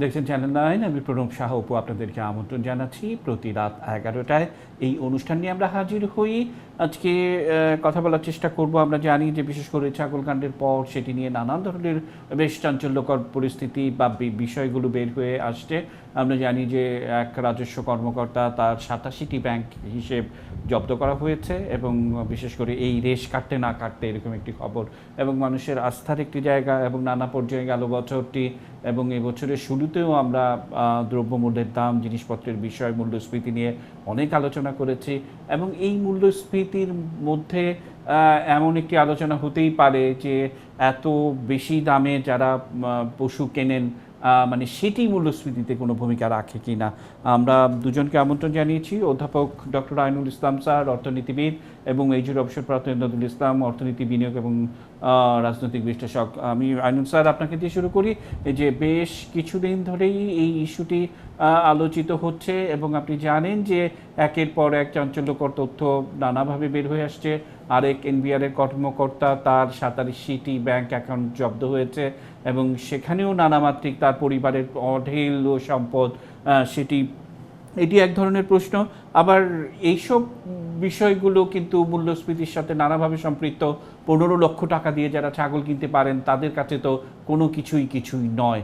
দেখছেন channel nine আমি প্রণব শাহ অপু আপনাদেরকে আমন্ত্রণ জানাচ্ছি। প্রতি রাত এগারোটায় এই অনুষ্ঠান নিয়ে আমরা হাজির হই। আজকে কথা বলার চেষ্টা করব। আমরা জানি যে বিশেষ করে ছাগলকাণ্ডের পর সেটি নিয়ে নানান ধরনের বেশ চাঞ্চল্যকর পরিস্থিতি বা বিষয়গুলো বের হয়ে আসছে। আমরা জানি যে এক রাজস্ব কর্মকর্তা তার সাতাশিটি ব্যাংক হিসেব জব্দ করা হয়েছে এবং বিশেষ করে এই রেশ কাটতে না কাটতে এরকম একটি খবর এবং মানুষের আস্থার একটি জায়গা এবং নানা পর্যায়ে গেল বছরটি এবং এই বছরের শুরুতেও আমরা দ্রব্যমূল্যের দাম, জিনিসপত্রের বিষয়, মূল্যস্ফীতি নিয়ে অনেক আলোচনা করেছি এবং এই মূল্যস্ফীতির মধ্যে এমন একটি আলোচনা হতেই পারে যে এত বেশি দামে যারা পশু কেনেন মানে সেটি মূল্যস্ফীতিতে কোনো ভূমিকা রাখে কি না। আমরা দুজনকে আমন্ত্রণ জানিয়েছি, অধ্যাপক ডক্টর আইনুল ইসলাম স্যার, অর্থনীতিবিদ এবং মেজর অবসরপ্রাপ্ত ইমদাদুল ইসলাম, অর্থনীতি বিনিয়োগ এবং রাজনৈতিক বিশ্লেষক আমি আইনুল স্যার আপনাকে দিয়ে শুরু করি যে বেশ কিছুদিন ধরেই এই ইস্যুটি আলোচিত হচ্ছে এবং আপনি জানেন যে একের পর এক চাঞ্চল্যকর তথ্য নানাভাবে বের হয়ে আসছে। আরেক এনবিআর এর কর্মকর্তা তার সাতাশিটি ব্যাংক অ্যাকাউন্ট জব্দ হয়েছে এবং সেখানেও নানামাত্রিক তার পরিবারের অঢেল সম্পদ সেটি এটি এক ধরনের প্রশ্ন। আবার এইসব বিষয়গুলো কিন্তু মূল্যস্ফীতির সাথে নানাভাবে সম্পৃক্ত। পনেরো লক্ষ টাকা দিয়ে যারা ছাগল কিনতে পারেন, তাদের কাছে তো কোনো কিছুই কিছুই নয়।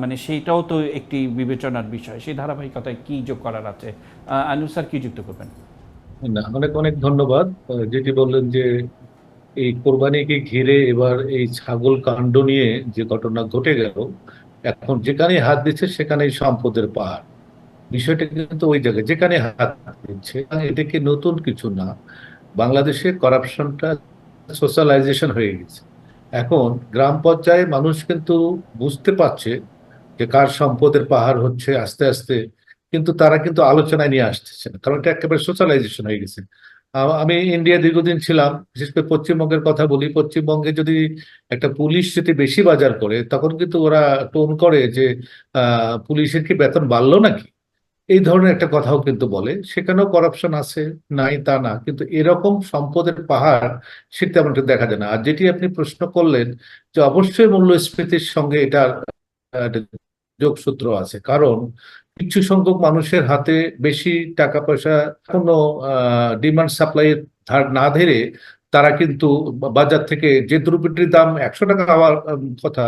মানে সেইটাও তো একটি বিবেচনার বিষয়। সেই ধারাবাহিকতায় কি যোগ করার আছে? আনুর স্যার, কি যুক্ত করবেন? না, অনেক অনেক ধন্যবাদ। যেটি বললেন যে এই কোরবানিকে ঘিরে এবার এই ছাগল কাণ্ড নিয়ে যে ঘটনা ঘটে গেল, এখন যেখানে হাত দিচ্ছে সেখানেই সম্পদের পাহাড়। বিষয়টা কিন্তু ওই জায়গায়, যেখানে হাত দিচ্ছে এটা কি নতুন কিছু না। বাংলাদেশে করাপশনটা সোশ্যালাইজেশন হয়ে গেছে। এখন গ্রাম পর্যায়ে মানুষ কিন্তু বুঝতে পারছে যে কার সম্পদের পাহাড় হচ্ছে আস্তে আস্তে, কিন্তু তারা কিন্তু আলোচনায় নিয়ে আসতেছে না, কারণ এটা একেবারে সোশ্যালাইজেশন হয়ে গেছে। আমি ইন্ডিয়া দীর্ঘদিন ছিলাম, বিশেষ করে পশ্চিমবঙ্গের কথা বলি, পশ্চিমবঙ্গে যদি একটা পুলিশ যদি বেশি বাজার করে, তখন কিন্তু ওরা টোন করে যে পুলিশের কি বেতন বাড়লো নাকি? এই ধরনের একটা কথাও কিন্তু বলে, সেখানেও করাপশন আছে, নাই তা না। কিন্তু এরকম সম্পদের পাহাড় সেটা তেমন দেখা যায় না। আর যেটি আপনি প্রশ্ন করলেন যে অবশ্যই মূল্যস্ফীতির সঙ্গে এটার যোগসূত্র আছে। কারণ কিছু সংখ্যক মানুষের হাতে বেশি টাকা পয়সা কোনো ডিমান্ড সাপ্লাই ধার না ধরে তারা কিন্তু বাজার থেকে যে দ্রব্যটির দাম একশো টাকা হওয়ার কথা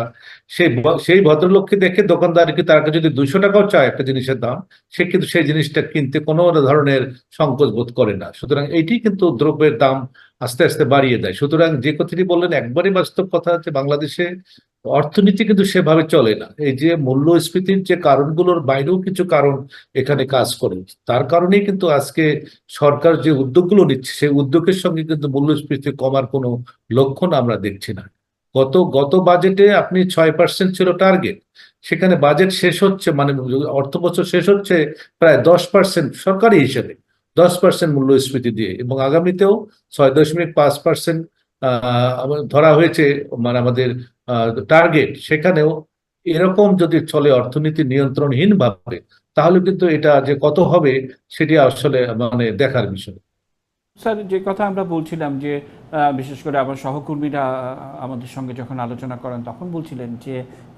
সেই সেই ভদ্রলোককে দেখে দোকানদারকে তারা যদি দুইশো টাকাও চায় একটা জিনিসের দাম, সে কিন্তু সেই জিনিসটা কিনতে কোনো ধরনের সংকোচ বোধ করে না। সুতরাং এইটি কিন্তু দ্রব্যের দাম আস্তে আস্তে বাড়িয়ে দেয়। সুতরাং যে কথাটি বললেন, একবারই বাস্তব কথা হচ্ছে বাংলাদেশে অর্থনীতি কিন্তু সেভাবে চলে না। এই যে মূল্যস্ফীতির যে কারণগুলোর বাইরেও কিছু কারণ এখানে কাজ করে। তার কারণেই কিন্তু আজকে সরকার যে উদ্যোগগুলো নিচ্ছে, সেই উদ্যোগের সঙ্গে কিন্তু মূল্যস্ফীতি কমার কোনো লক্ষণ আমরা দেখছি না। গত গত বাজেটে আপনি ছয় পার্সেন্ট ছিল টার্গেট সেখানে বাজেট শেষ হচ্ছে মানে অর্থ বছর শেষ হচ্ছে প্রায় দশ পার্সেন্ট সরকারি হিসেবে, দশ পার্সেন্ট মূল্যস্ফীতি দিয়ে। এবং আগামীতেও ছয় দশমিক পাঁচ পার্সেন্ট ধরা হয়েছে মানে আমাদের টার্গেট সেখানেও এরকম যদি চলে অর্থনীতি নিয়ন্ত্রণহীন ভাবে তাহলে কিন্তু এটা যে কত হবে সেটি আসলে মানে দেখার বিষয়। স্যার, যে কথা আমরা বলছিলাম যে বিশেষ করে আমার সহকর্মীরা আমাদের সঙ্গে যখন আলোচনা করেন, তখন বলছিলেন যে,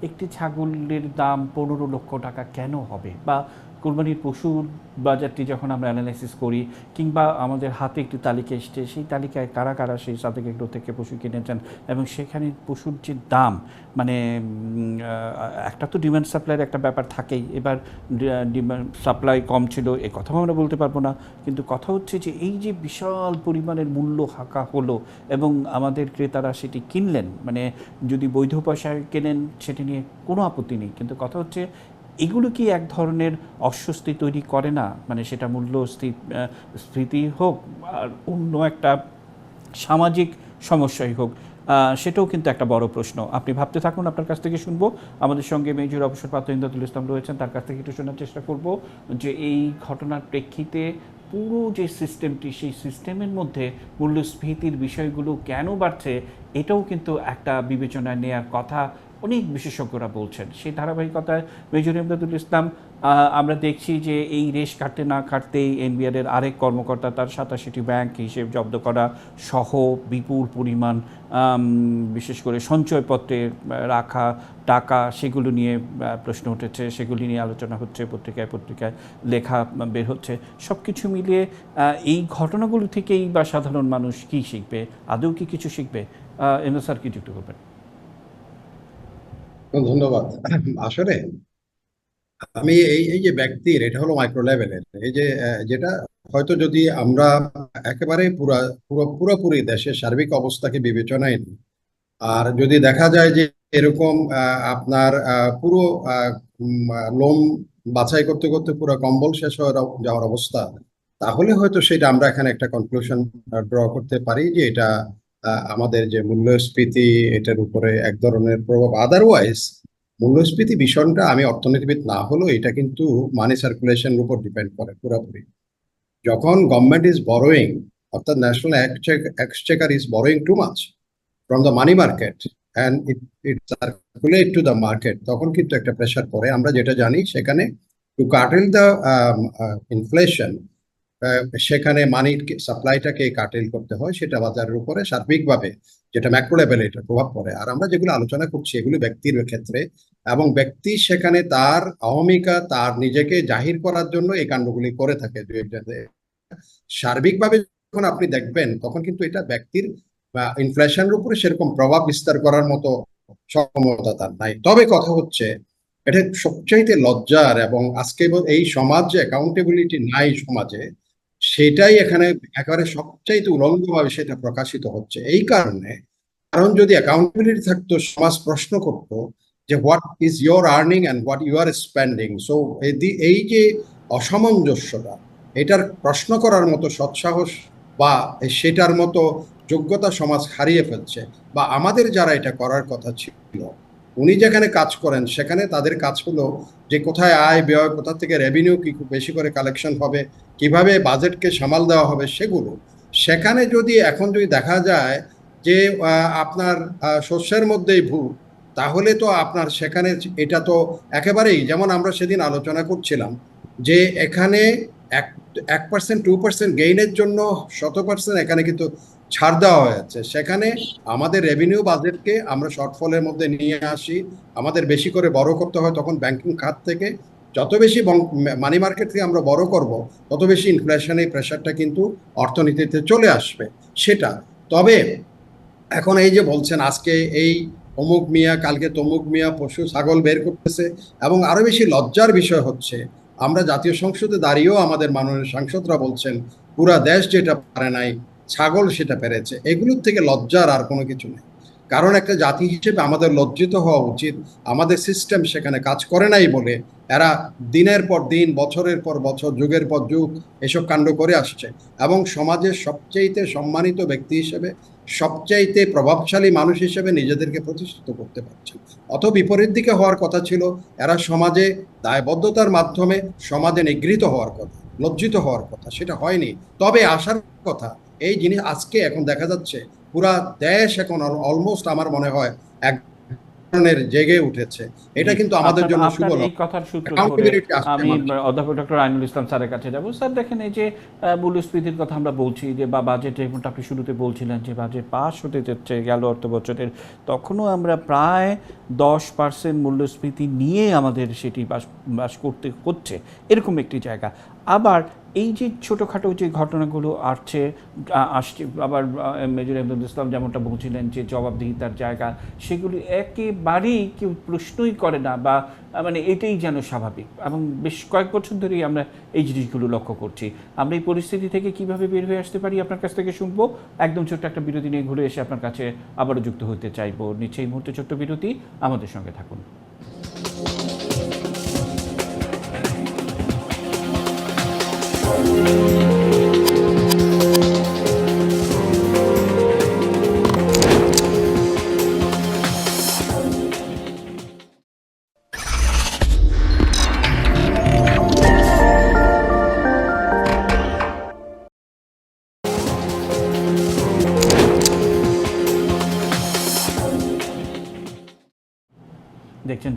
একটি ছাগলের দাম পনেরো লক্ষ টাকা কেন হবে? বা কোরবানির পশুর বাজারটি যখন আমরা অ্যানালাইসিস করি, কিংবা আমাদের হাতে একটি তালিকা এসছে, সেই তালিকায় কারা কারা সেই সাথে এগুলো থেকে পশু কিনেছেন এবং সেখানে পশুর যে দাম মানে একটা তো ডিমান্ড সাপ্লাইয়ের একটা ব্যাপার থাকেই। এবার ডিমান্ড সাপ্লাই কম ছিল, এ কথাও আমরা বলতে পারব না। কিন্তু কথা হচ্ছে যে এই যে বিশাল পরিমাণের মূল্য হাঁকা হলো এবং আমাদের ক্রেতারা সেটি কিনলেন মানে যদি বৈধ পয়সায় কেনেন, সেটি নিয়ে কোনো আপত্তি নেই। কিন্তু কথা হচ্ছে এগুলো কি এক ধরনের অস্বস্তি তৈরি করে না? মানে সেটা মূল্য স্ফীতি হোক আর অন্য একটা সামাজিক সমস্যাই হোক সেটাও কিন্তু একটা বড় প্রশ্ন। আপনি ভাবতে থাকুন, আপনার কাছ থেকে শুনব। আমাদের সঙ্গে মেজর অবসরপ্রাপ্ত ইন্দাদুল ইসলাম রয়েছেন, তার কাছ থেকে একটু শোনার চেষ্টা করব যে এই ঘটনার প্রেক্ষিতে পুরো যে সিস্টেমটি, সেই সিস্টেমের মধ্যে মূল্যস্ফীতির বিষয়গুলো কেন বাড়ছে, এটাও কিন্তু একটা বিবেচনায় নেয়ার কথা। অনেক বিশেষজ্ঞরা বলছেন। সেই ধারাবাহিকতায় মেজর ইমদাদুল ইসলাম আমরা দেখছি যে এই রেশ কাটতে না কাটতেই এনবিআর এর আরেক কর্মকর্তা তার সাতাশিটি ব্যাংক হিসেব জব্দ করা সহ বিপুল পরিমাণ বিশেষ করে সঞ্চয়পত্রে রাখা টাকা সেগুলো নিয়ে প্রশ্ন উঠেছে। সেগুলি নিয়ে আলোচনা হচ্ছে, পত্রিকায় পত্রিকায় লেখা বের হচ্ছে। সব কিছু মিলিয়ে এই ঘটনাগুলো থেকেই বা সাধারণ মানুষ কি শিখবে? আদৌ কি কিছু শিখবে? এম স্যার কি যুক্ত করবেন। ধন্যবাদ। আসলে আমি এই এই যে ব্যক্তির, এটা হলো মাইক্রো লেভেলের এই যে যেটা হয়তো যদি আমরা একেবারে পুরা, পুরো, পুরোপুরি দেশের সার্বিক অবস্থাকে বিবেচনায় নিই, আর যদি দেখা যায় যে এরকম আপনার পুরো লোম বাছাই করতে করতে পুরো কম্বল শেষ হয়ে যাওয়ার- অবস্থা, তাহলে হয়তো সেটা আমরা এখানে একটা কনক্লুশন ড্র করতে পারি যে এটা আমাদের যে মূল্যস্ফীতি, এটার উপরে এক ধরনের প্রভাব। আদারওয়াইজ মূল্যস্ফীতি বিষয়টা আমি অর্থনীতিবিদ না হলেও এটা কিন্তু মানি সার্কুলেশনের উপর ডিপেন্ড করে পুরোপুরি। যখন গভর্নমেন্ট ইজ বরোয়িং অর্থাৎ national exchequer is borrowing too much from the money market and it it circulate to the market তখন কিন্তু একটা প্রেশার পড়ে। আমরা যেটা জানি, সেখানে টু কাটেল দ্য ইনফ্লেশন সেখানে মানির সাপ্লাইটাকে কাটেল করতে হয় সেটা বাজারের উপরে সার্বিকভাবে যেটা ম্যাক্রো লেভেলে এটা প্রভাব পড়ে। আর আমরা যেগুলো আলোচনা করছি এগুলো ব্যক্তির ক্ষেত্রে এবং ব্যক্তি সেখানে তার অহমিকা, তার নিজেকে জাহির করার জন্য এই কাণ্ডগুলি করে থাকে। সার্বিকভাবে যখন আপনি দেখবেন, তখন কিন্তু এটা ব্যক্তির ইনফ্লেশনের উপরে সেরকম প্রভাব বিস্তার করার মতো সক্ষমতা তার নাই। তবে কথা হচ্ছে, এটা সবচাইতে লজ্জার এবং আজকে এই সমাজ যে অ্যাকাউন্টেবিলিটি নাই সমাজে সেটাই এখানে একেবারে সবচাইতে উলঙ্গভাবে সেটা প্রকাশিত হচ্ছে। এই কারণে, কারণ যদি অ্যাকাউন্টেবিলিটি থাকতো, সমাজ প্রশ্ন করতো যে what is your earning and what you are spending so এই যে অসামঞ্জস্যতা, এটার প্রশ্ন করার মতো সৎসাহস বা সেটার মতো যোগ্যতা সমাজ হারিয়ে ফেলছে বা আমাদের যারা এটা করার কথা ছিল উনি যেখানে কাজ করেন, সেখানে তাদের কাজ হলো যে কোথায় আয় ব্যয়, কোথা থেকে রেভিনিউ কি খুব বেশি করে কালেকশন হবে, কীভাবে বাজেটকে সামাল দেওয়া হবে সেগুলো। সেখানে যদি এখন যদি দেখা যায় যে আপনার শস্যের মধ্যেই ভূত তাহলে তো আপনার সেখানে এটা তো একেবারেই, যেমন আমরা সেদিন আলোচনা করছিলাম যে এখানে এক এক পার্সেন্ট টু পার্সেন্ট গেইনের জন্য শত পার্সেন্ট এখানে কিন্তু ছাড় দেওয়া হয়েছে। সেখানে আমাদের রেভিনিউ বাজেটকে আমরা শর্টফলের মধ্যে নিয়ে আসি। আমাদের বেশি করে বড় করতে হয় তখন ব্যাংকিং খাত থেকে। যত বেশি মানি মার্কেট থেকে আমরা বড় করব, তত বেশি ইনফ্লেশনের প্রেশারটা কিন্তু অর্থনীতিতে চলে আসবে। সেটা। তবে এখন এই যে বলছেন, আজকে এই অমুক মিয়া, কালকে তমুক মিয়া পশু, ছাগল বের করতেছে এবং আরও বেশি লজ্জার বিষয় হচ্ছে, আমরা জাতীয় সংসদে দাঁড়িয়েও আমাদের মাননীয় সাংসদরা বলছেন, পুরা দেশ যেটা পারে নাই ছাগল সেটা পেরেছে। এগুলোর থেকে লজ্জার আর কোনো কিছু নেই। কারণ একটা জাতি হিসেবে আমাদের লজ্জিত হওয়া উচিত। আমাদের সিস্টেম সেখানে কাজ করে নাই বলে এরা দিনের পর দিন, বছরের পর বছর, যুগের পর যুগ এসব কাণ্ড করে আসছে। এবং সমাজের সবচাইতে সম্মানিত ব্যক্তি হিসেবে, সবচাইতে প্রভাবশালী মানুষ হিসেবে নিজেদেরকে প্রতিষ্ঠিত করতে পারছে। অত বিপরীত দিকে হওয়ার কথা ছিল, এরা সমাজে দায়বদ্ধতার মাধ্যমে সমাজে নিগৃহীত হওয়ার কথা, লজ্জিত হওয়ার কথা, সেটা হয়নি। তবে আসার কথা এই জিনিস আজকে এখন দেখা যাচ্ছে পুরা দেশ এখন অলমোস্ট আমার মনে হয় এক ধরনের জেগে উঠেছে। এটা কিন্তু আমাদের জন্য শুভ এই কথার সূত্র আমি অধ্যাপক ডক্টর আইনুল ইসলাম স্যারের কাছে যাব। স্যার দেখেন এই যে মূল্যস্ফীতির কথা আমরা বলছি যে বা বাজেট যেমনটা আপনি শুরুতে বলছিলেন যে বাজেট পাস হতে যাচ্ছে গেল অর্থ বছরের তখনও আমরা প্রায় দশ পার্সেন্ট মূল্যস্ফীতি নিয়ে আমাদের সেটি বাস বাস করতে হচ্ছে। এরকম একটি জায়গা। আবার এই যে ছোটোখাটো যে ঘটনাগুলো আসছে আসছে, আবার মেজর আহমদুল ইসলাম যেমনটা বলছিলেন যে জবাবদিহিতার জায়গা, সেগুলি একেবারেই কেউ প্রশ্নই করে না বা মানে এটাই যেন স্বাভাবিক। এবং বেশ কয়েক বছর ধরেই আমরা এই জিনিসগুলো লক্ষ্য করছি। আমরা এই পরিস্থিতি থেকে কীভাবে বের হয়ে আসতে পারি আপনার কাছ থেকে শুনব? একদম ছোট্ট একটা বিরতি নিয়ে ঘুরে এসে আপনার কাছে আবারও যুক্ত হতে চাইব। নিচে এই মুহূর্তে ছোট্ট বিরতি আমাদের সঙ্গে থাকুন।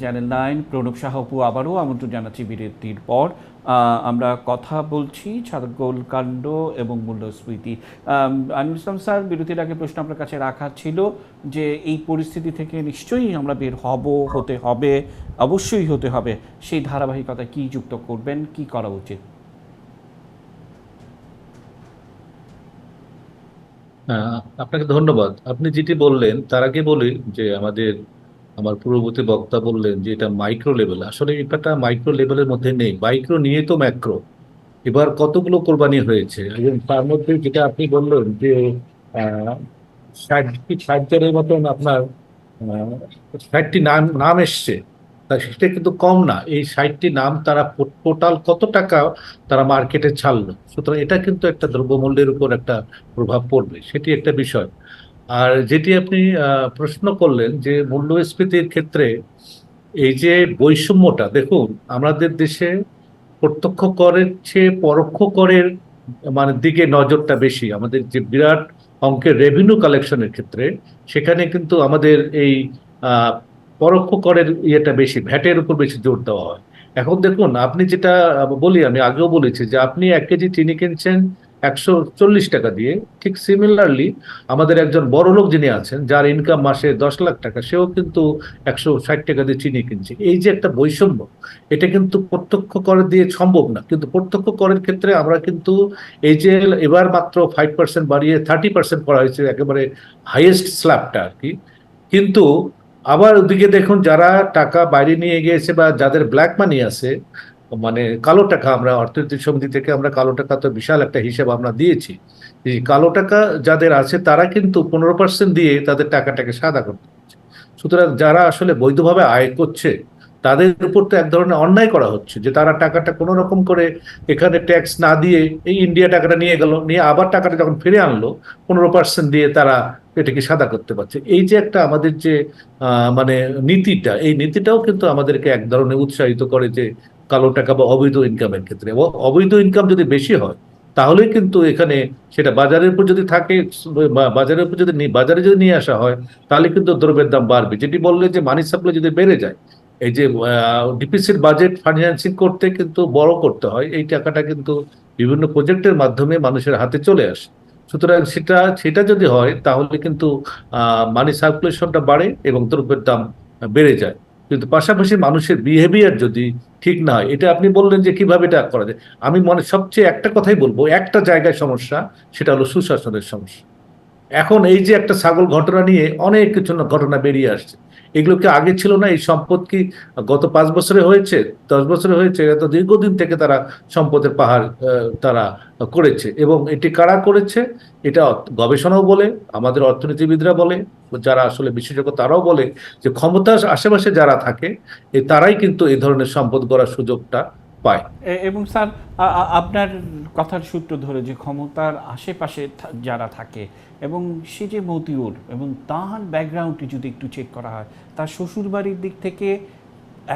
চ্যানেল নাইন প্রণব সাহাপু আবারও আমন্ত্রণ জানাচ্ছি বিরতির পর। আমরা কথা বলছি ছাগল কাণ্ড এবং মূল্যস্ফীতি। আনিল ইসলাম স্যার, বিরতির আগে প্রশ্ন আপনার কাছে রাখা ছিল যে এই পরিস্থিতি থেকে নিশ্চয়ই আমরা বের হব, হতে হবে, অবশ্যই হতে হবে। সেই ধারাবাহিকতা কি যুক্ত করবেন, কি করা উচিত? আপনাকে ধন্যবাদ। আপনি যেটি বললেন, তার আগে বলি যে আমাদের আমার পূর্ববর্তী বক্তা বললেন যে এটা মাইক্রো লেভেল আসলে এটা মাইক্রো লেভেলের মধ্যে নেই। মাইক্রো নিয়ে তো ম্যাক্রো এবার কতগুলো কোরবানি হয়েছে? এবং তার মধ্যে যেটা আপনি বললেন যে ষাট ষাট জনের মতন আপনার ষাটটি নাম নাম এসছে। তা সেটা কিন্তু কম না। এই ষাটটি নাম তারা টোটাল কত টাকা তারা মার্কেটে ছাড়লো? সুতরাং এটা কিন্তু একটা দ্রব্যমূল্যের উপর একটা প্রভাব পড়বে। সেটি একটা বিষয়। আর যেটি আপনি প্রশ্ন করলেন যে মূল্যস্ফীতির ক্ষেত্রে এই যে বৈষম্যটা, দেখুন, আমাদের দেশে প্রত্যক্ষ করের চেয়ে পরোক্ষ করের মানে দিকে নজরটা বেশি। আমাদের যে বিরাট অঙ্কের রেভিনিউ কালেকশনের ক্ষেত্রে, সেখানে কিন্তু আমাদের এই পরোক্ষ করের ইয়েটা বেশি, ভ্যাটের উপর বেশি জোর দেওয়া হয়। এখন দেখুন, আপনি যেটা বলি, আমি আগেও বলেছি যে আপনি এক কেজি চিনি কিনছেন একশো চল্লিশ টাকা দিয়ে। ঠিক সিমিলারলি আমাদের একজন বড় লোক যিনি আছেন, যার ইনকাম মাসে দশ লাখ টাকা, সেও কিন্তু একশো ষাট টাকা দিয়ে চিনি কিনছে। এই যে একটা বৈষম্য, এটা কিন্তু প্রত্যক্ষ কর দিয়ে সম্ভব না। কিন্তু প্রত্যক্ষ করের ক্ষেত্রে আমরা কিন্তু এই যে এবার মাত্র ফাইভ পার্সেন্ট বাড়িয়ে থার্টি পার্সেন্ট করা হয়েছে, একেবারে হাইয়েস্ট স্ল্যাবটা আর কি। কিন্তু আবার ওদিকে দেখুন, যারা টাকা বাইরে নিয়ে গিয়েছে বা যাদের ব্ল্যাক মানি আছে মানে কালো টাকা আমরা অর্থনৈতিক সমিতি থেকে আমরা কালো টাকা তো বিশাল একটা হিসেব আমরা দিয়েছি। এই কালো টাকা যাদের আছে তারা কিন্তু পনেরো পার্সেন্ট দিয়ে তাদের টাকাটাকে সাদা করতে হচ্ছে সুতরাং যারা আসলে বৈধভাবে আয় করছে, তাদের উপর তো এক ধরনের অন্যায় করা হচ্ছে যে তারা টাকাটা কোনো রকম করে এখানে ট্যাক্স না দিয়ে এই ইন্ডিয়া টাকাটা নিয়ে গেল, নিয়ে আবার টাকাটা যখন ফিরে আনলো, পনেরো পার্সেন্ট দিয়ে তারা এটাকে সাদা করতে পারছে। এই যে একটা আমাদের যে মানে নীতিটা, এই নীতিটাও কিন্তু আমাদেরকে এক ধরনের উৎসাহিত করে যে কালো টাকা বা অবৈধ ইনকামের ক্ষেত্রে। অবৈধ ইনকাম যদি বেশি হয় তাহলে কিন্তু এখানে সেটা বাজারের উপর যদি থাকে বাজারের উপর যদি বাজারে যদি নিয়ে আসা হয়, তাহলে কিন্তু দ্রব্যের দাম বাড়বে। যেটি বললে যে মানি সাপ্লাই যদি বেড়ে যায়, এই যে ডিপিসির বাজেট ফাইন্যান্সিং করতে কিন্তু বড় করতে হয়, এই টাকাটা কিন্তু বিভিন্ন প্রজেক্টের মাধ্যমে মানুষের হাতে চলে আসে। সুতরাং সেটা সেটা যদি হয়, তাহলে কিন্তু মানি সার্কুলেশনটা বাড়ে এবং দ্রব্যের দাম বেড়ে যায়। কিন্তু পাশাপাশি মানুষের বিহেভিয়ার যদি ঠিক না হয়, এটা আপনি বললেন যে কীভাবে এটা করা যায়? আমি মনে, সবচেয়ে একটা কথাই বলব, একটা জায়গায় সমস্যা, সেটা হলো সুশাসনের সমস্যা। এখন এই যে একটা ছাগল ঘটনা নিয়ে অনেক কিছু ঘটনা বেরিয়ে আসছে। এগুলো কি আগে ছিল না? এই সম্পদ কি গত পাঁচ বছরে হয়েছে, দশ বছরে হয়েছে? এত দীর্ঘদিন থেকে তারা সম্পদের পাহাড় তারা করেছে। এবং এটি কারা করেছে? এটা গবেষণাও বলে, আমাদের অর্থনীতিবিদরা বলে, যারা আসলে বিশেষজ্ঞ তারাও বলে যে ক্ষমতার আশেপাশে যারা থাকে তারাই কিন্তু এই ধরনের সম্পদ গড়ার সুযোগটা পায়। এবং স্যার আপনার কথার সূত্র ধরে যে ক্ষমতার আশেপাশে যারা থাকে এবং সে যে মতিউর এবং তার ব্যাকগ্রাউন্ডটি যদি একটু চেক করা হয়, তার শ্বশুরবাড়ির দিক থেকে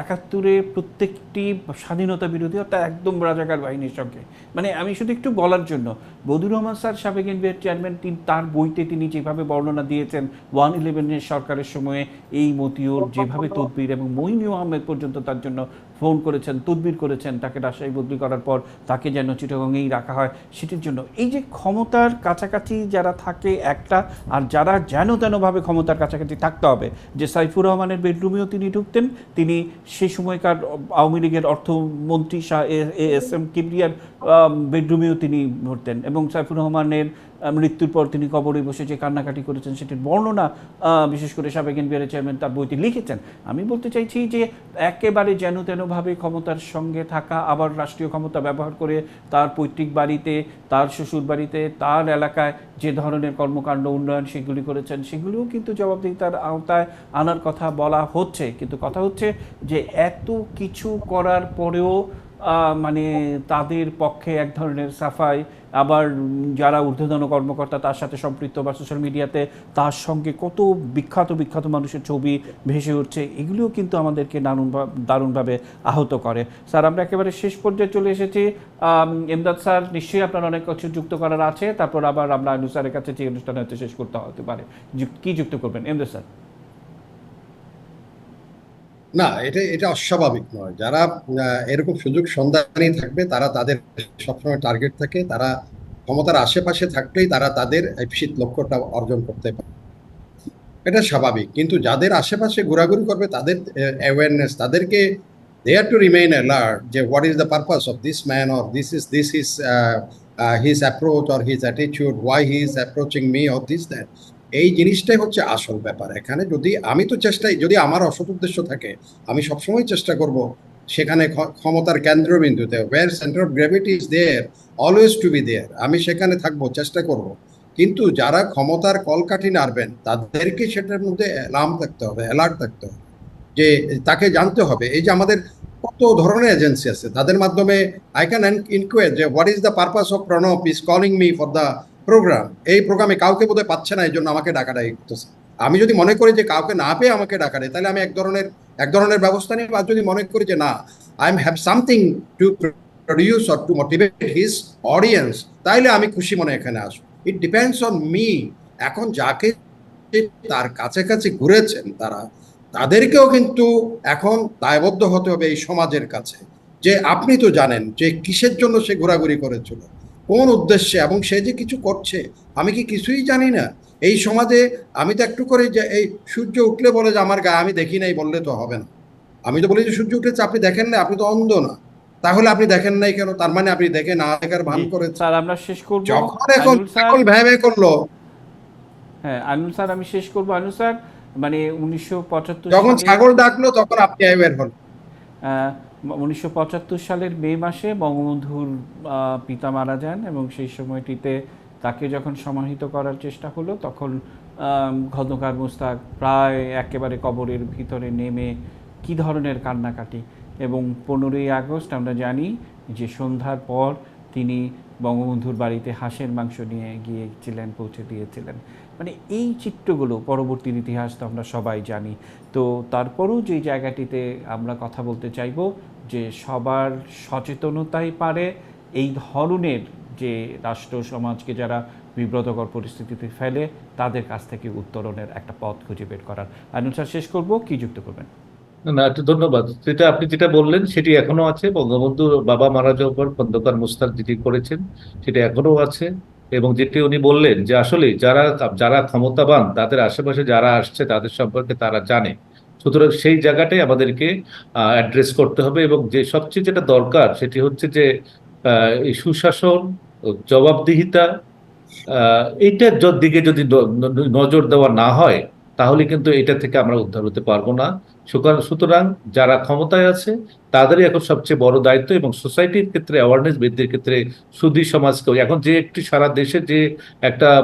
একাত্তরে প্রত্যেকটি স্বাধীনতা বিরোধী অর্থাৎ একদম রাজাকার বাহিনীর সঙ্গে। মানে আমি শুধু একটু বলার জন্য বদুর রহমান স্যার, সাবেক এনবিআর চেয়ারম্যান, তিনি তার বইতে তিনি যেভাবে বর্ণনা দিয়েছেন, ওয়ান ইলেভেনের সরকারের সময়ে এই মতিউর যেভাবে তদবির এবং মইনুল আহমেদ পর্যন্ত তার জন্য ফোন করেছেন, তদবির করেছেন, তাকে রাজশাহী বদলি করার পর তাকে যেন চিটাগংয়েই রাখা হয়, সেটির জন্য। এই যে ক্ষমতার কাছাকাছি যারা থাকে একটা, আর যারা যেন তেনভাবে ক্ষমতার কাছাকাছি থাকতে হবে, যে সাইফুর রহমানের বেডরুমেও তিনি ঢুকতেন, তিনি সেই সময়কার আওয়ামী লীগের অর্থমন্ত্রী শাহ এ- এস এম কিবরিয়ার বেডরুমেও তিনি ভরতেন এবং সাইফুর রহমানের মৃত্যুর পর তিনি কবরে বসে যে কান্নাকাটি করেছেন সেটির বর্ণনা বিশেষ করে সাবেক এনবিআর চেয়ারম্যান তার বইতে লিখেছেন। আমি বলতে চাইছি যে একেবারে যেন তেনভাবে ক্ষমতার সঙ্গে থাকা, আবার রাষ্ট্রীয় ক্ষমতা ব্যবহার করে তার পৈতৃক বাড়িতে, তার শ্বশুর বাড়িতে, তার এলাকায় যে ধরনের কর্মকাণ্ড উন্নয়ন সেগুলি করেছেন, সেগুলিও কিন্তু জবাবদিহিতার আওতায় আনার কথা বলা হচ্ছে। কিন্তু কথা হচ্ছে যে এত কিছু করার পরেও মানে তাদের পক্ষে এক ধরনের সাফাই আবার যারা ঊর্ধ্বতন কর্মকর্তা তার সাথে সম্পৃক্ত বা সোশ্যাল মিডিয়াতে তার সঙ্গে কত বিখ্যাত বিখ্যাত মানুষের ছবি ভেসে উঠছে, এগুলিও কিন্তু আমাদেরকে দারুণ দারুণভাবে আহত করে। স্যার, আমরা একেবারে শেষ পর্যায়ে চলে এসেছি। এমদাদ স্যার, নিশ্চয়ই আপনার অনেক কিছু যুক্ত করার আছে। তারপর আবার আমরা আনু স্যারের কাছে যে অনুষ্ঠান হয়তো শেষ করতে হতে পারে। কি যুক্ত করবেন? এমদাদ স্যার। না, এটা এটা অস্বাভাবিক নয়। যারা এরকম সুযোগ সন্ধানী থাকবে, তারা তাদের সবসময় টার্গেট থাকে। তারা ক্ষমতার আশেপাশে থাকলেই তারা তাদের লক্ষ্যটা অর্জন করতে পারে। এটা স্বাভাবিক। কিন্তু যাদের আশেপাশে ঘোরাঘুরি করবে, তাদের অ্যাওয়ারনেস তাদেরকে they are to remain alert যে what is the purpose of this man or this is this is his approach or his attitude why he is approaching me or this that এই জিনিসটাই হচ্ছে আসল ব্যাপার। এখানে যদি আমি তো চেষ্টাই, যদি আমার অসৎ উদ্দেশ্য থাকে, আমি সবসময় চেষ্টা করব সেখানে ক্ষ- ক্ষমতার কেন্দ্রবিন্দুতে where centre of gravity is there always to be there আমি সেখানে থাকব, চেষ্টা করব। কিন্তু যারা ক্ষমতার কলকাঠি নাড়বেন, তাদেরকে সেটার মধ্যে অ্যালার্ম থাকতে হবে অ্যালার্ট থাকতে হবে। যে তাকে জানতে হবে, এই যে আমাদের কত ধরনের এজেন্সি আছে, তাদের মাধ্যমে আই ক্যান ইনকোয়ার যে what is the purpose of Pranab is calling me for the programme এই প্রোগ্রামে কাউকে বোধহয় পাচ্ছে না এই জন্য আমাকে ডাকাডাকি করতেছে। আমি যদি মনে করি যে কাউকে না পেয়ে আমাকে ডাকা দেয় তাহলে আমি এক ধরনের এক ধরনের ব্যবস্থা নিই আর যদি মনে করি যে না I am have something to produce or to motivate his audience তাইলে আমি খুশি মনে এখানে আসব। ইট ডিপেন্ডস অন মি এখন যাকে তার কাছাকাছি ঘুরেছেন তারা, তাদেরকেও কিন্তু এখন দায়বদ্ধ হতে হবে এই সমাজের কাছে। যে আপনি তো জানেন যে কিসের জন্য সে ঘোরাঘুরি করেছিল। কোন উদ্দেশ্যে এবং সে যে কিছু করছে আমি কি কিছুই জানি না। এই সমাজে আমি তো একটু করে যে এই সূর্য উঠলে বলে যে আমার গায়ে আমি দেখি নাই বললে তো হবে না। আমি তো বলি যে সূর্য উঠেছে আপনি দেখেন না আপনি তো অন্ধ না। তাহলে আপনি দেখেন নাই কেন? তার মানে আপনি দেখে না দেখার ভান করেছেন। স্যার আমরা শেষ করব। যখন এখন আইনুল স্যার এখন করল। হ্যাঁ আইনুল স্যার আমি শেষ করব। আইনুল স্যার মানে উনিশশো পঁচাত্তর যখন ছাগল ডাকলো তখন আপনি অ্যাওয়ার হন উনিশশো পঁচাত্তর সালের মে মাসে বঙ্গবন্ধুর পিতা মারা যান এবং সেই সময়টিতে তাকে যখন সমাহিত করার চেষ্টা হলো, তখন খন্দকার মুস্তাক প্রায় একেবারে কবরের ভিতরে নেমে কি ধরনের কান্নাকাটি? এবং পনেরোই আগস্ট আমরা জানি যে সন্ধ্যার পর তিনি বঙ্গবন্ধুর বাড়িতে হাঁসের মাংস নিয়ে গিয়েছিলেন, পৌঁছে দিয়েছিলেন। মানে এই চিত্রগুলো পরবর্তীর ইতিহাস তো আমরা সবাই জানি। তো তারপরও যে জায়গাটিতে আমরা কথা বলতে চাইব যে সবার সচেতনতাই পারে এই ধরনের যে রাষ্ট্র সমাজকে যারা বিব্রতকর পরিস্থিতিতে ফেলে তাদের কাছ থেকে উত্তরণের একটা পথ খুঁজে বের করার। আনুন স্যার, শেষ করব, কি যুক্ত করবেন? না ধন্যবাদ। যেটা আপনি যেটা বললেন সেটি এখনও আছে। বঙ্গবন্ধু বাবা মারা যাওয়ার খন্দকার মুস্তাক যেটি করেছেন সেটা এখনও আছে। এবং যেটি উনি বললেন যে আসলে যারা যারা ক্ষমতাবান, তাদের আশেপাশে যারা আসছে তাদের সম্পর্কে তারা জানে। সুতরাং সেই জায়গাটাই আমাদেরকে অ্যাড্রেস করতে হবে এবং যে সবচেয়ে যেটা দরকার সেটি হচ্ছে যে এই সুশাসন, জবাবদিহিতা এইটার দিকে যদি নজর দেওয়া না হয়, তাহলে কিন্তু এটা থেকে আমরা উদ্ধার হতে পারব না। সুতরাং- যারা ক্ষমতায় আছে, তাদেরই এখন সবচেয়ে বড় দায়িত্ব এবং সোসাইটির ক্ষেত্রে অ্যাওয়ারনেস বৃদ্ধির ক্ষেত্রে সুধী সমাজকে এখন যে একটি সারা দেশে যে একটা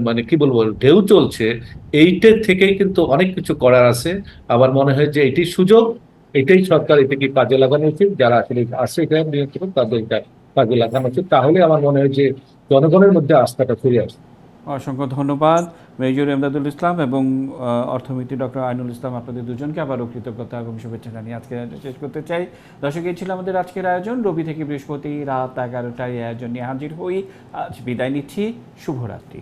মানে কি বলব, ঢেউ চলছে এইটার থেকেই কিন্তু অনেক কিছু করার আছে। আমার মনে হয় যে এটি সুযোগ, এটাই সরকার এটাকে কাজে লাগানো উচিত। যারা আসলে আসে এখানে নিয়ন্ত্রণ, তাদের কাজে লাগানো উচিত। তাহলে আমার মনে হয় যে জনগণের মধ্যে আস্থাটা ফিরে আসবে। অসংখ্য ধন্যবাদ, মেজর এমদাদুল ইসলাম এবং অর্থনীতি ডক্টর আইনুল ইসলাম আপনাদের দুজনকে আবারও কৃতজ্ঞতা এবং শুভেচ্ছা জানিয়ে আজকে শেষ করতে চাই। দর্শক, এই ছিল আমাদের আজকের আয়োজন। রবি থেকে বৃহস্পতি রাত এগারোটায় আয়োজন নিয়ে হাজির হই। আজ বিদায় নিচ্ছি। শুভরাত্রি।